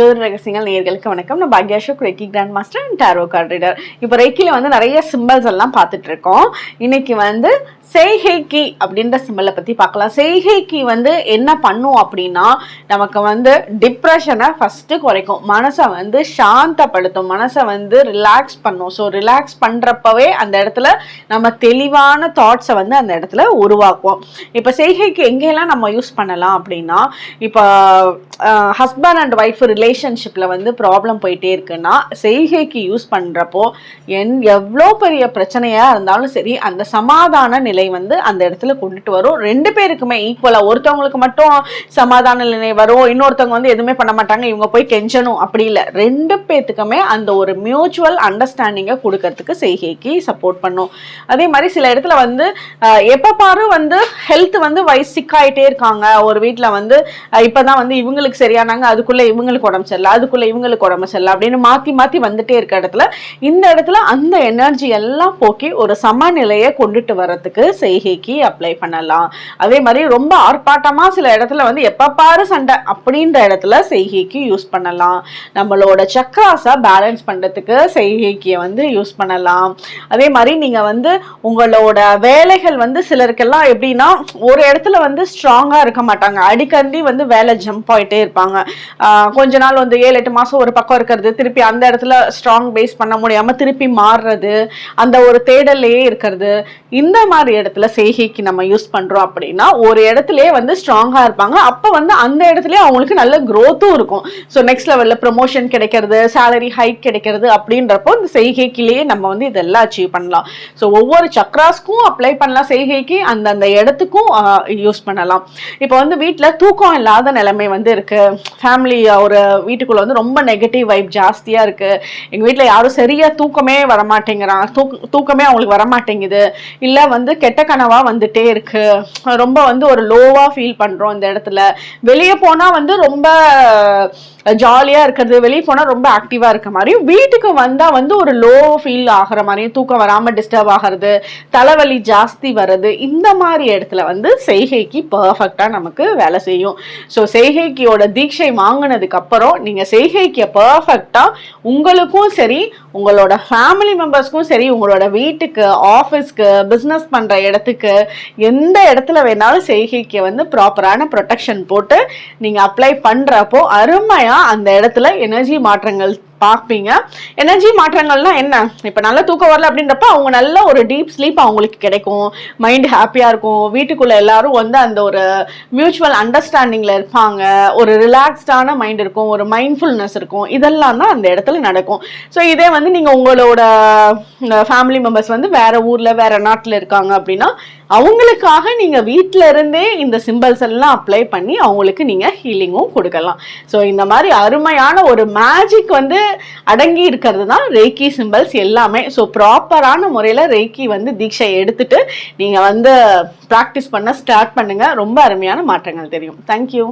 ஜோதி ரகசியங்கள் நேர்களுக்கு வணக்கம். நான் பாக்யாஷோக் reiki grand master and tarot card reader. இப்போ ரெக்கியில் வந்து நிறைய சிம்பிள்ஸ் எல்லாம் பார்த்துட்டு இருக்கோம் இன்னைக்கு வந்து செய்கை கீ அப்படின்ற சிம்பிளை பற்றி பார்க்கலாம். செய்கை கீ வந்து என்ன பண்ணும் அப்படின்னா நமக்கு வந்து டிப்ரெஷனை ஃபஸ்ட்டு குறைக்கும். மனசை வந்து சாந்தப்படுத்தும். மனசை வந்து ரிலாக்ஸ் பண்ணும். ஸோ ரிலாக்ஸ் பண்ணுறப்பவே அந்த இடத்துல நம்ம தெளிவான தாட்ஸை வந்து அந்த இடத்துல உருவாக்குவோம். இப்போ செய்கைக்கு எங்கெல்லாம் நம்ம யூஸ் பண்ணலாம் அப்படின்னா இப்போ ஹஸ்பண்ட் அண்ட் ஒய்ஃப் ரிலேஷன்ஷிப்பில் வந்து ப்ராப்ளம் போயிட்டே இருக்குன்னா செய்கைக்கு யூஸ் பண்ணுறப்போ என் எவ்வளோ பெரிய பிரச்சனையாக இருந்தாலும் சரி அந்த சமாதான நிலை வந்து அந்த இடத்துல கொண்டுட்டு வரும். ரெண்டு பேருக்குமே ஈக்குவலாக ஒருத்தவங்களுக்கு மட்டும் சமாதான நிலை வரும் இன்னொருத்தவங்க வந்து எதுவுமே பண்ண மாட்டாங்க இவங்க போய் கெஞ்சணும். அப்படி இல்லை. ரெண்டு பேர்த்துக்குமே அந்த ஒரு மியூச்சுவல் அண்டர்ஸ்டாண்டிங்கை கொடுக்கறதுக்கு செய்கைக்கு சப்போர்ட் பண்ணும். அதே மாதிரி சில இடத்துல வந்து எப்போ பாரு வந்து ஹெல்த் வந்து வயசு சிக்காயிட்டே இருக்காங்க. ஒரு வீட்டில் வந்து இப்போ தான் வந்து இவங்களுக்கு சரியானாங்க அதுக்குள்ளே இவங்களுக்கு உடம்பு சரியில்லை அதுக்குள்ள இவங்களுக்கு உடம்பு சரியில்லை அப்படின்னு மாத்தி மாத்தி வந்துட்டே இருக்க இடத்துல இந்த இடத்துல அந்த எனர்ஜி எல்லாம் போக்கி ஒரு சமநிலையை கொண்டுட்டு வர்றதுக்கு செய்கைக்கு அப்ளை பண்ணலாம். அதே மாதிரி ரொம்ப ஆர்ப்பாட்டமா சில இடத்துல வந்து எப்ப பாரு சண்டை அப்படின்ற இடத்துல செய்கைக்கு யூஸ் பண்ணலாம். நம்மளோட சக்ராஸை பேலன்ஸ் பண்றதுக்கு செய்கைக்கு வந்து யூஸ் பண்ணலாம். அதே மாதிரி நீங்க வந்து உங்களோட வேலைகள் வந்து சிலருக்கெல்லாம் எப்படின்னா ஒரு இடத்துல வந்து ஸ்ட்ராங்கா இருக்க மாட்டாங்க. அடிக்கடி வந்து வேலை ஜம்ப் ஆகிட்டே இருப்பாங்க. கொஞ்ச நாள் வந்து ஏழு எட்டு மாசம் ஒரு பக்கம் இருக்கிறது. திருப்பி அந்த இடத்துல ஸ்ட்ராங் பேஸ் பண்ண முடியாம திருப்பி மாறுறது அந்த ஒரு தேடல்லையே இருக்கிறது. இந்த மாதிரி இடத்துல செய்கைக்கு நம்ம யூஸ் பண்றோம் அப்படின்னா ஒரு இடத்துலயே வந்து ஸ்ட்ராங்கா இருப்பாங்க. அப்ப வந்து அந்த இடத்துலயே அவங்களுக்கு நல்ல க்ரோத்தும் இருக்கும். ஸோ நெக்ஸ்ட் லெவல்ல ப்ரொமோஷன் கிடைக்கிறது சேலரி ஹைக் கிடைக்கிறது அப்படின்றப்போ இந்த செய்கைக்கிலேயே நம்ம வந்து இதெல்லாம் அச்சீவ் பண்ணலாம். ஸோ ஒவ்வொரு சக்ராஸ்க்கும் அப்ளை பண்ணலாம் செய்கைக்கு. அந்தந்த இடத்துக்கும் யூஸ் பண்ணலாம். இப்போ வந்து வீட்டில் தூக்கம் இல்லாத நிலைமை வந்து இருக்கு. ஃபேமிலி ஒரு வீட்டுக்குள்ள வந்து ரொம்ப நெகட்டிவ் வைப் ஜாஸ்தியா இருக்கு. எங்க வீட்டில் யாரும் சரியா தூக்கமே வரமாட்டேங்கிறாங்க. தூக் தூக்கமே அவங்களுக்கு வரமாட்டேங்குது. இல்ல வந்து கெட்ட கனவா வந்துட்டே இருக்கு. ரொம்ப வந்து ஒரு லோவா ஃபீல் பண்றோம் இந்த இடத்துல. வெளியே போனா வந்து ரொம்ப ஜாலியாக இருக்கிறது வெளியே போனால் ரொம்ப ஆக்டிவாக இருக்க மாதிரியும் வீட்டுக்கு வந்தால் வந்து ஒரு லோ ஃபீல் ஆகிற மாதிரியும் தூக்கம் வராமல் டிஸ்டர்ப் ஆகிறது தலைவலி ஜாஸ்தி வர்றது இந்த மாதிரி இடத்துல வந்து செய்கைக்கு பர்ஃபெக்டாக நமக்கு வேலை செய்யும். ஸோ செய்கைக்கியோட தீட்சை வாங்கினதுக்கப்புறம் நீங்கள் நீங்க செய்கைக்கு உங்களுக்கும் சரி உங்களோட ஃபேமிலி மெம்பர்ஸ்க்கும் சரி உங்களோட வீட்டுக்கு ஆஃபீஸ்க்கு பிஸ்னஸ் பண்ணுற இடத்துக்கு எந்த இடத்துல வேணாலும் செய்கைக்கு வந்து ப்ராப்பரான ப்ரொடெக்ஷன் போட்டு நீங்கள் அப்ளை பண்ணுறப்போ அருமையாக அந்த இடத்துல எனர்ஜி மாற்றங்கள் பார்ப்பீங்க. எனர்ஜி மாற்றங்கள்னா என்ன? இப்போ நல்ல தூக்கம் வரல அப்படின்றப்ப அவங்க நல்ல ஒரு டீப் ஸ்லீப் அவங்களுக்கு கிடைக்கும். மைண்ட் ஹாப்பியாக இருக்கும். வீட்டுக்குள்ளே எல்லாரும் வந்து அந்த ஒரு மியூச்சுவல் அண்டர்ஸ்டாண்டிங்கில் இருப்பாங்க. ஒரு ரிலாக்ஸ்டான மைண்ட் இருக்கும். ஒரு மைண்ட்ஃபுல்னஸ் இருக்கும். இதெல்லாம் தான் அந்த இடத்துல நடக்கும். ஸோ இதே வந்து நீங்கள் உங்களோட ஃபேமிலி மெம்பர்ஸ் வந்து வேற ஊரில் வேற நாட்டில் இருக்காங்க அப்படின்னா அவங்களுக்காக நீங்கள் வீட்டில் இருந்தே இந்த சிம்பிள்ஸ் எல்லாம் அப்ளை பண்ணி அவங்களுக்கு நீங்கள் ஹீலிங்கும் கொடுக்கலாம். ஸோ இந்த மாதிரி அருமையான ஒரு மேஜிக் வந்து அடங்கி இருக்கிறது தான் ரெய்கி சிம்பிள்ஸ் எல்லாமே. ஸோ ப்ராப்பரான முறையில் ரெய்கி வந்து தீட்சை எடுத்துட்டு நீங்கள் வந்து ப்ராக்டிஸ் பண்ண ஸ்டார்ட் பண்ணுங்க. ரொம்ப அருமையான மாற்றங்கள் தெரியும். தேங்க்யூ